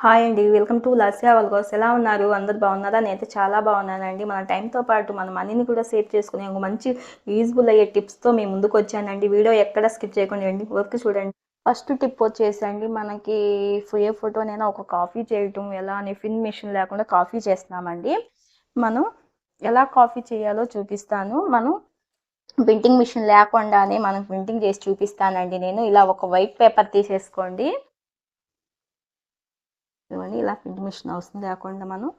Hi అండి welcome to Lasya వల్గోస్ ఎలా ఉన్నారు? అందరు బాగున్నారా? నేనైతే చాలా బాగున్నానండి. మన టైంతో పాటు మన మనీని కూడా సేవ్ చేసుకునే ఒక మంచి యూజ్ఫుల్ అయ్యే టిప్స్తో మేము ముందుకు వచ్చానండి. వీడియో ఎక్కడ స్కిప్ చేయకుండా అండి వర్క్ చూడండి. ఫస్ట్ టిప్ వచ్చేసండి. మనకి ఏ ఫోటోనైనా ఒక కాఫీ చేయటం ఎలా అని ఫిన్ మిషన్ లేకుండా కాఫీ చేస్తున్నామండి. మనం ఎలా కాఫీ చేయాలో చూపిస్తాను. మనం ప్రింటింగ్ మిషన్ లేకుండానే మనం ప్రింటింగ్ చేసి చూపిస్తానండి నేను. ఇలా ఒక వైట్ పేపర్ తీసేసుకోండి. ఇవన్నీ ఇలా ప్రింట్ మిషన్ అవసరం లేకుండా మనం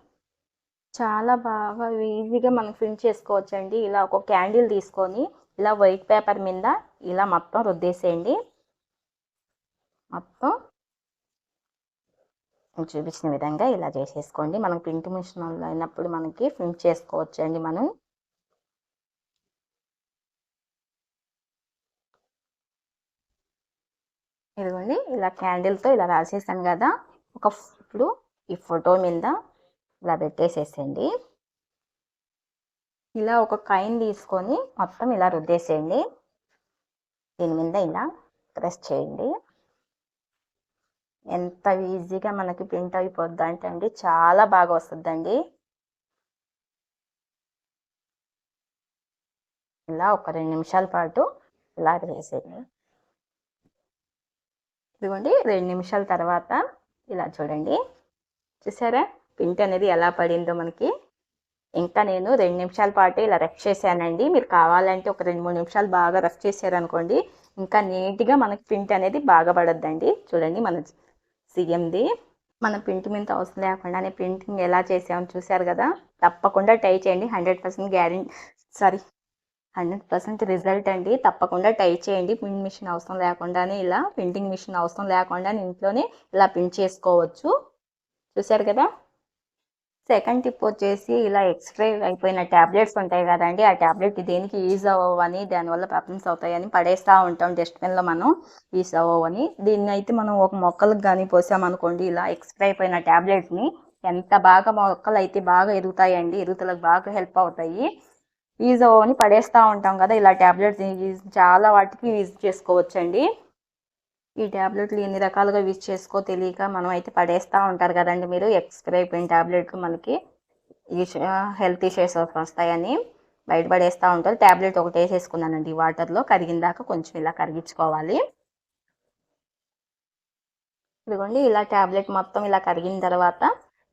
చాలా బాగా ఈజీగా మనం ప్రింట్ చేసుకోవచ్చండి. ఇలా ఒక క్యాండిల్ తీసుకొని ఇలా వైట్ పేపర్ మీద ఇలా మొత్తం రుద్దేసేయండి. మొత్తం చూపించిన విధంగా ఇలా చేసేసుకోండి. మనం ప్రింట్ మిషన్ అయినప్పుడు మనకి ప్రింట్ చేసుకోవచ్చండి మనం. ఇదిగోండి ఇలా క్యాండిల్తో ఇలా రాసేసాను కదా. ఒక ఇప్పుడు ఈ ఫోటో మీద ఇలా పెట్టేసేసేయండి. ఇలా ఒక కైన్ తీసుకొని మొత్తం ఇలా రుద్దేసేయండి. దీని మీద ఇలా ప్రెస్ చేయండి. ఎంత ఈజీగా మనకి ప్రింట్ అయిపోద్ది అంటే అండి చాలా బాగా వస్తుందండి. ఇలా ఒక రెండు నిమిషాల పాటు ఇలా వేసేయండి ఇదిగోండి రెండు నిమిషాల తర్వాత ఇలా చూడండి. చూసారా? పింట్ అనేది ఎలా పడిందో మనకి. ఇంకా నేను రెండు నిమిషాల పాటు ఇలా రఫ్ చేశానండి. మీరు కావాలంటే ఒక రెండు మూడు నిమిషాలు బాగా రఫ్ చేశారనుకోండి ఇంకా నీట్గా మనకి ప్రింట్ అనేది బాగా పడద్దండి. చూడండి మన సీఎంది. మన ప్రింట్ మీద అవసరం లేకుండానే ప్రింటింగ్ ఎలా చేసామో చూసారు కదా? తప్పకుండా ట్రై చేయండి. Hundred percent guarantee sorry hundred percent result అండి. తప్పకుండా టై చేయండి. ప్రింట్ మిషన్ అవసరం లేకుండానే ఇలా ప్రింటింగ్ మిషన్ అవసరం లేకుండా ఇంట్లోనే ఇలా ప్రింట్ చేసుకోవచ్చు. చూసారు కదా? సెకండ్ టిప్ వచ్చేసి ఇలా ఎక్స్ట్రా అయిపోయిన ట్యాబ్లెట్స్ ఉంటాయి కదండి. ఆ ట్యాబ్లెట్ దేనికి యూజ్ అవ్వని దానివల్ల ప్రాబ్లమ్స్ అవుతాయని పడేస్తూ ఉంటాం డస్ట్బిన్లో మనం యూజ్ అవ్వని దీన్ని అయితే మనం ఒక మొక్కలకు కానీ పోసామనుకోండి ఇలా ఎక్స్ట్రా అయిపోయిన ట్యాబ్లెట్స్ని ఎంత బాగా మొక్కలు అయితే బాగా ఎదుగుతాయండి ఎదుగుతలకు బాగా హెల్ప్ అవుతాయి. ఈజో అని పడేస్తూ ఉంటాం కదా ఇలా ట్యాబ్లెట్స్ చాలా వాటికి యూజ్ చేసుకోవచ్చండి. ఈ ట్యాబ్లెట్లు ఎన్ని రకాలుగా యూజ్ చేసుకో తెలియక మనం అయితే పడేస్తూ ఉంటారు కదండి మీరు ఎక్స్పైర్ అయిపోయిన ట్యాబ్లెట్లు మనకి హెల్త్ ఇష్యూస్ వస్తాయని బయటపడేస్తూ ఉంటారు. ట్యాబ్లెట్ ఒకటి వేసేసుకున్నానండి వాటర్లో కరిగిన దాకా కొంచెం ఇలా కరిగించుకోవాలి. ఇదిగోండి ఇలా ట్యాబ్లెట్ మొత్తం ఇలా కరిగిన తర్వాత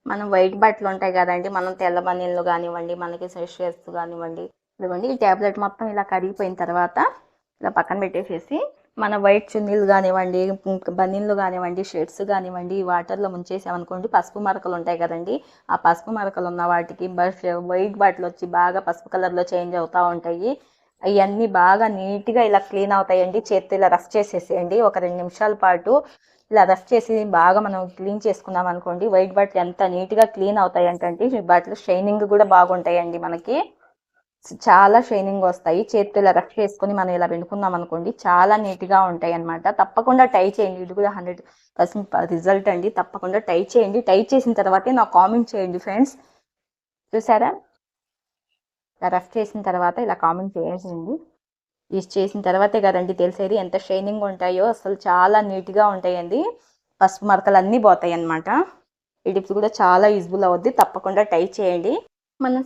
మనం వైట్ బట్టలు ఉంటాయి కదండి మనం తెల్ల బనీళ్ళు కానివ్వండి మనకి షర్ట్స్ కానివ్వండి ఇదిగోండి ఈ ట్యాబ్లెట్ మొత్తం ఇలా కరిగిపోయిన తర్వాత ఇలా పక్కన పెట్టేసేసి మన వైట్ చున్నీలు కానివ్వండి బనీళ్ళు కానివ్వండి షర్ట్స్ కానివ్వండి వాటర్లో ముంచేసామనుకోండి పసుపు మరకలు ఉంటాయి కదండి ఆ పసుపు మరకలు ఉన్న వాటికి బస్ వైట్ బట్టలు వచ్చి బాగా పసుపు కలర్లో చేంజ్ అవుతూ ఉంటాయి. అవన్నీ బాగా నీట్గా ఇలా క్లీన్ అవుతాయండి. చేతితో ఇలా రఫ్ చేసేసేయండి. ఒక రెండు నిమిషాల పాటు ఇలా రఫ్ చేసి బాగా మనం క్లీన్ చేసుకున్నాం అనుకోండి. వైట్ బట్టలు ఎంత నీట్గా క్లీన్ అవుతాయి అంటే బట్టలు షైనింగ్ కూడా బాగుంటాయండి మనకి. చాలా షైనింగ్ వస్తాయి. చేతితో ఇలా రఫ్ చేసుకొని మనం ఇలా పెట్టుకున్నాం అనుకోండి. చాలా నీట్గా ఉంటాయి అనమాట తప్పకుండా టై చేయండి. ఇది కూడా హండ్రెడ్ పర్సెంట్ రిజల్ట్ అండి. తప్పకుండా టై చేయండి. టై చేసిన తర్వాతే నాకు కామెంట్ చేయండి ఫ్రెండ్స్. చూసారా? ఇలా రఫ్ చేసిన తర్వాత ఇలా కామెంట్ చేసేయండి యూజ్ చేసిన తర్వాతే కదండి తెలిసేది ఎంత షైనింగ్ ఉంటాయో అసలు చాలా నీట్గా ఉంటాయండి. పసుపు మరకలు అన్నీ పోతాయి అన్నమాట ఈ టిప్స్ కూడా చాలా యూజ్ఫుల్ అవుద్ది. తప్పకుండా ట్రై చేయండి. మన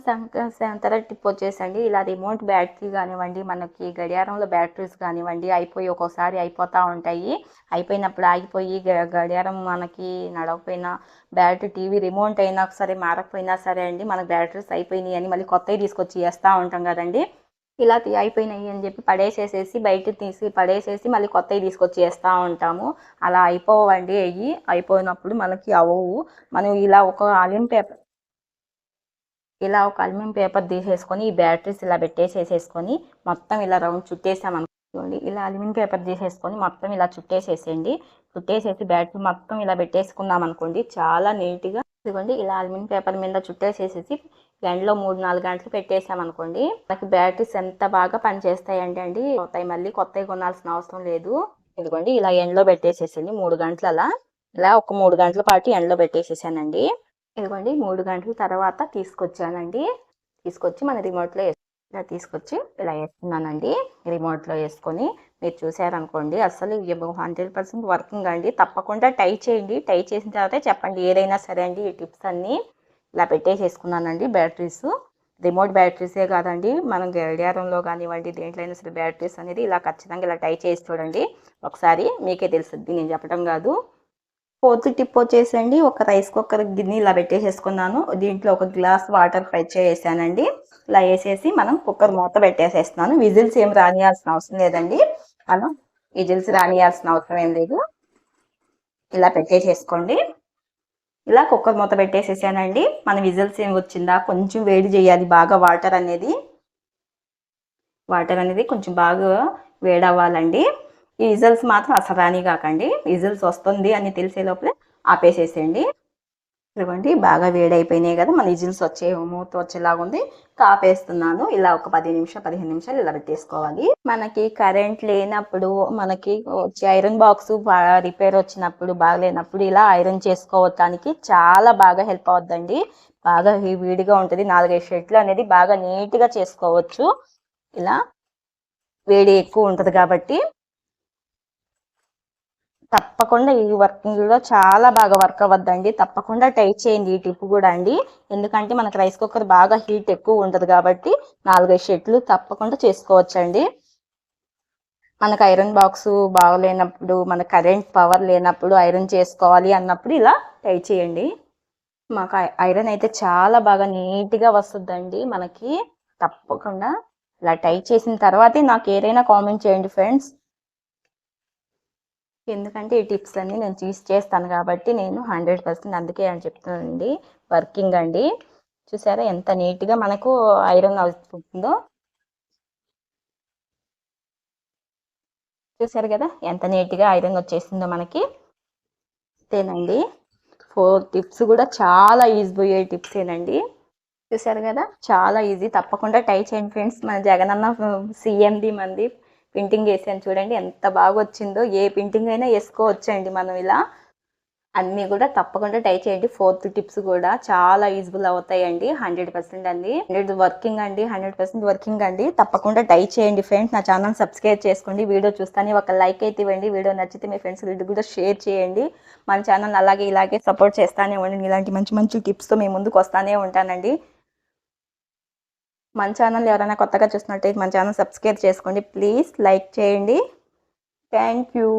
సంకర టిప్ వచ్చేసండి ఇలా రిమోట్ బ్యాటరీ కానివ్వండి మనకి గడియారంలో బ్యాటరీస్ కానివ్వండి అయిపోయి ఒక్కోసారి అయిపోతూ ఉంటాయి. అయిపోయినప్పుడు ఆగిపోయి గడియారం మనకి నడవకపోయినా బ్యాటరీ టీవీ రిమోట్ అయినా ఒకసారి మారకపోయినా సరే అండి మనకు బ్యాటరీస్ అయిపోయినాయి అని మళ్ళీ కొత్తవి తీసుకొచ్చి వేస్తూ ఉంటాం కదండి. ఇలా అయిపోయినాయి అని చెప్పి పడేసేసేసి బయట తీసి పడేసేసి మళ్ళీ కొత్తవి తీసుకొచ్చి వేస్తూ ఉంటాము. అలా అయిపోవండి. అయ్యి అయిపోయినప్పుడు మనకి అవ్వవు. మనం ఇలా ఒక ఆలియం పేపర్ ఇలా ఒక అల్యూమినియం పేపర్ తీసేసుకొని ఈ బ్యాటరీస్ ఇలా పెట్టేసేసేసుకొని మొత్తం ఇలా రౌండ్ చుట్టేసామనుకోండి ఇలా అల్యూమినియం పేపర్ తీసేసుకొని మొత్తం ఇలా చుట్టేసేసేయండి. చుట్టేసేసి బ్యాటరీ మొత్తం ఇలా పెట్టేసుకున్నాం అనుకోండి చాలా నీట్గా ఇదిగోండి ఇలా అల్యూమినియం పేపర్ మీద చుట్టేసేసేసి ఎండలో మూడు నాలుగు గంటలు పెట్టేసామనుకోండి మనకి బ్యాటరీస్ ఎంత బాగా పనిచేస్తాయంటే అండి అవుతాయి మళ్ళీ కొత్తవి కొనాల్సిన అవసరం లేదు. ఇదిగోండి ఇలా ఎండలో పెట్టేసేసండి మూడు గంటల అలా ఇలా ఒక మూడు గంటల పాటు ఎండలో పెట్టేసేసానండి. ఇదిగోండి మూడు గంటల తర్వాత తీసుకొచ్చానండి. తీసుకొచ్చి మన రిమోట్లో ఇలా తీసుకొచ్చి ఇలా వేస్తున్నానండి. రిమోట్లో వేసుకొని మీరు చూసారనుకోండి అసలు హండ్రెడ్ పర్సెంట్ వర్కింగ్ అండి. తప్పకుండా టై చేయండి. టై చేసిన తర్వాత చెప్పండి ఏదైనా సరే అండి ఈ టిప్స్ అన్నీ ఇలా పెట్టేసేసుకున్నానండి బ్యాటరీస్. రిమోట్ బ్యాటరీసే కాదండి మనం గడియారంలో కానివ్వండి దేంట్లో అయినా సరే బ్యాటరీస్ అనేది ఇలా ఖచ్చితంగా ఇలా టై చేసి చూడండి. ఒకసారి మీకే తెలుస్తుంది నేను చెప్పడం కాదు. ఫోర్త్ టిప్ వచ్చేసండి ఒక రైస్ కుక్కర్ గిన్నె ఇలా పెట్టేసేసుకున్నాను. దీంట్లో ఒక గ్లాస్ వాటర్ ఫ్రై చేసేసానండి. ఇలా వేసేసి మనం కుక్కర్ మూత పెట్టేసేస్తున్నాను. విజిల్స్ ఏం రానియాల్సిన అవసరం లేదండి. మనం విజిల్స్ రానియాల్సిన అవసరం ఏం లేదు. ఇలా పెట్టేసేసుకోండి. ఇలా కుక్కర్ మూత పెట్టేసేసానండి. మన విజిల్స్ ఏం వచ్చిందా? కొంచెం వేడి చేయాలి. బాగా వాటర్ అనేది వాటర్ అనేది కొంచెం బాగా వేడవ్వాలండి. ఈ రిజల్ట్స్ మాత్రం అసలు రాని కాకండి. రిజల్ట్స్ వస్తుంది అని తెలిసే లోపలే ఆపేసేసేయండి. ఇదిగోండి బాగా వేడైపోయినాయి కదా. మన విజిల్స్ వచ్చే మూత వచ్చేలాగా ఉంది. కాపేస్తున్నాను. ఇలా ఒక పది నిమిషాలు పదిహేను నిమిషాలు ఇలా పెట్టేసుకోవాలి. మనకి కరెంట్ లేనప్పుడు మనకి వచ్చే ఐరన్ బాక్స్ రిపేర్ వచ్చినప్పుడు బాగలేనప్పుడు ఇలా ఐరన్ చేసుకోవటానికి చాలా బాగా హెల్ప్ అవుద్దండి. బాగా వేడిగా ఉంటుంది. నాలుగైదు షర్ట్లు అనేది బాగా నీట్గా చేసుకోవచ్చు. ఇలా వేడి ఎక్కువ ఉంటుంది కాబట్టి తప్పకుండా ఈ వర్కింగ్లో చాలా బాగా వర్క్ అవ్వద్దండి. తప్పకుండా ట్రై చేయండి ఈ టిప్ కూడా అండి. ఎందుకంటే మనకు రైస్ కుక్కర్ బాగా హీట్ ఎక్కువ ఉండదు కాబట్టి నాలుగైదు షెట్లు తప్పకుండా చేసుకోవచ్చండి. మనకు ఐరన్ బాక్స్ బాగలేనప్పుడు మన కరెంట్ పవర్ లేనప్పుడు ఐరన్ చేసుకోవాలి అన్నప్పుడు ఇలా ట్రై చేయండి. మాకు ఐరన్ అయితే చాలా బాగా నీట్గా వస్తుందండి మనకి. తప్పకుండా ఇలా టై చేసిన తర్వాతే నాకు ఏదైనా కామెంట్ చేయండి ఫ్రెండ్స్. ఎందుకంటే ఈ టిప్స్ అన్ని నేను చూస్ చేస్తాను కాబట్టి నేను హండ్రెడ్ పర్సెంట్ అందుకే అని చెప్తానండి వర్కింగ్ అండి. చూసారా ఎంత నీట్గా మనకు ఐరన్ అవుతుందో. చూసారు కదా ఎంత నీట్గా ఐరన్ వచ్చేసిందో మనకి. అంతేనండి. ఫోర్ టిప్స్ కూడా చాలా ఈజీ పోయే టిప్స్ ఏనండి. చూసారు కదా చాలా ఈజీ. తప్పకుండా ట్రై చేయండి ఫ్రెండ్స్. మన జగనన్న సీఎంది మంది. పింటింగ్ వేసాను చూడండి ఎంత బాగా వచ్చిందో ఏ ప్రింటింగ్ అయినా వేసుకోవచ్చండి మనం ఇలా. అన్నీ కూడా తప్పకుండా ట్రై చేయండి. ఫోర్త్ టిప్స్ కూడా చాలా యూజ్ఫుల్ అవుతాయండి హండ్రెడ్ పర్సెంట్ అండి. హండ్రెడ్ వర్కింగ్ అండి హండ్రెడ్ పర్సెంట్ వర్కింగ్ అండి. తప్పకుండా ట్రై చేయండి ఫ్రెండ్స్. నా ఛానల్ సబ్స్క్రైబ్ చేసుకోండి వీడియో చూస్తానే ఒక లైక్ అయితే ఇవ్వండి. వీడియో నచ్చితే మీ ఫ్రెండ్స్ కూడా షేర్ చేయండి. మన ఛానల్ అలాగే ఇలాగే సపోర్ట్ చేస్తానే ఉండండి. ఇలాంటి మంచి మంచి టిప్స్తో మీ ముందుకు వస్తానే ఉంటానండి. మన ఛానల్ ఎవరైనా కొత్తగా చూసినట్టయితే మన ఛానల్ సబ్స్క్రైబ్ చేసుకోండి. ప్లీజ్ లైక్ చేయండి. Thank you.